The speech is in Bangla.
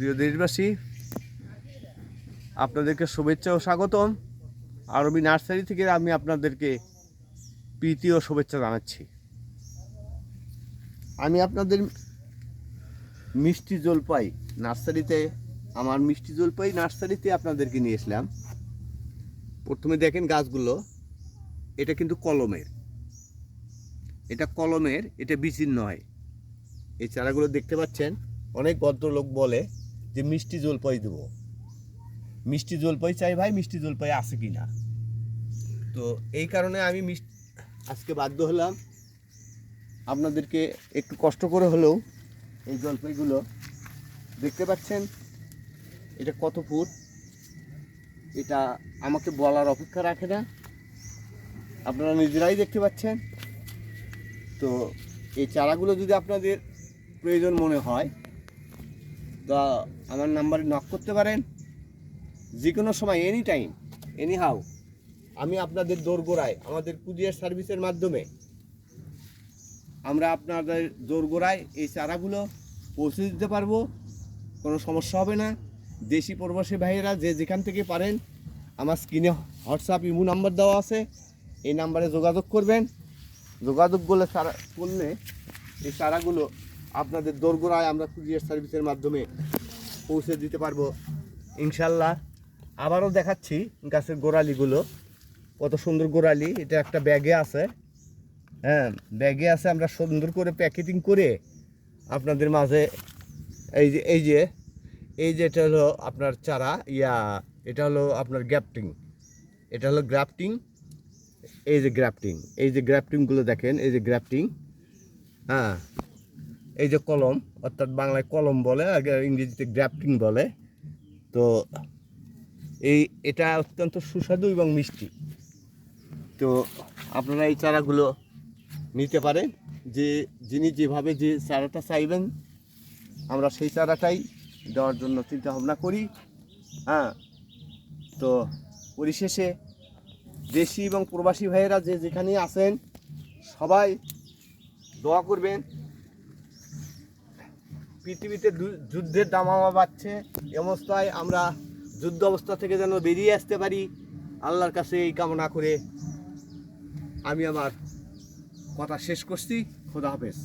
প্রিয় দেশবাসী, আপনাদেরকে শুভেচ্ছা ও স্বাগতম। আরবি নার্সারি থেকে আমি আপনাদেরকে প্রীতি ও শুভেচ্ছা জানাচ্ছি। আমি আপনাদের মিষ্টি জলপাই নার্সারিতে, আমার মিষ্টি জলপাই নার্সারিতে আপনাদেরকে নিয়ে এসলাম। প্রথমে দেখেন গাছগুলো, এটা কিন্তু কলমের। এটা কলমের, এটা বিচির নয়। এই চারাগুলো দেখতে পাচ্ছেন, অনেক ভদ্রলোক বলে যে মিষ্টি জলপাই দেবো। মিষ্টি জলপাই চাই ভাই, মিষ্টি জলপাই আছে কি না? তো এই কারণে আমি মিষ্টি আজকে বাধ্য হলাম। আপনাদেরকে একটু কষ্ট করে হলেও এই জলপাইগুলো দেখতে পাচ্ছেন, এটা কত ফুট? এটা আমাকে বলার অপেক্ষা রাখে না। আপনারা নিজেরাই দেখতে পাচ্ছেন। তো এই চারাগুলো যদি আপনাদের প্রয়োজন মনে হয় তা আমার নাম্বারে নক করতে পারেন। যে কোনো সময় এনি টাইম এনি হাউ আমি আপনাদের দোরগোড়ায়, আমাদের কুরিয়ার সার্ভিসের মাধ্যমে আমরা আপনাদের দোরগোড়ায় এই চারাগুলো পৌঁছে দিতে পারব। কোনো সমস্যা হবে না। দেশি প্রবাসী ভাইয়েরা যে যেখান থেকে পারেন, আমার স্ক্রিনে হোয়াটসঅ্যাপ, ইমো নাম্বার দেওয়া আছে, এই নাম্বারে যোগাযোগ করবেন। যোগাযোগ করলে চারা করলে এই চারাগুলো আপনাদের দোরগোড়ায় আমরা কুরিয়ার সার্ভিসের মাধ্যমে পৌঁছে দিতে পারব। ইনশাল্লাহ আবারও দেখাচ্ছি গাছের গোড়ালিগুলো। কত সুন্দর গোড়ালি, এটা একটা ব্যাগে আছে। হ্যাঁ ব্যাগে আছে, আমরা সুন্দর করে প্যাকেটিং করে আপনাদের মাঝে এই যে এই যে এই যে এটা হলো আপনার চারা, ইয়া, এটা হলো আপনার গ্যাপটিং এটা হলো গ্রাফটিং, এই যে গ্রাফটিং, এই যে গ্রাফটিংগুলো দেখেন, এই যে গ্রাফটিং। হ্যাঁ এই যে কলম, অর্থাৎ বাংলায় কলম বলে আগে ইংরেজিতে গ্রাফটিং বলে। তো এই, এটা অত্যন্ত সুস্বাদু এবং মিষ্টি। তো আপনারা এই চারাগুলো নিতে পারেন। যে, যিনি যেভাবে যে চারাটা চাইবেন, আমরা সেই চারাটাই দেওয়ার জন্য চিন্তা ভাবনা করি। হ্যাঁ তো পরিশেষে দেশি এবং প্রবাসী ভাইয়েরা যে যেখানে আছেন, সবাই দোয়া করবেন। পৃথিবীতে যুদ্ধের দামামা বাড়ছে। অবস্থায় আমরা যুদ্ধ অবস্থা থেকে যেন বেরিয়ে আসতে পারি। আল্লাহর কাছে এই কামনা করে আমি আমার কথা শেষ করছি। খোদা হাফেজ।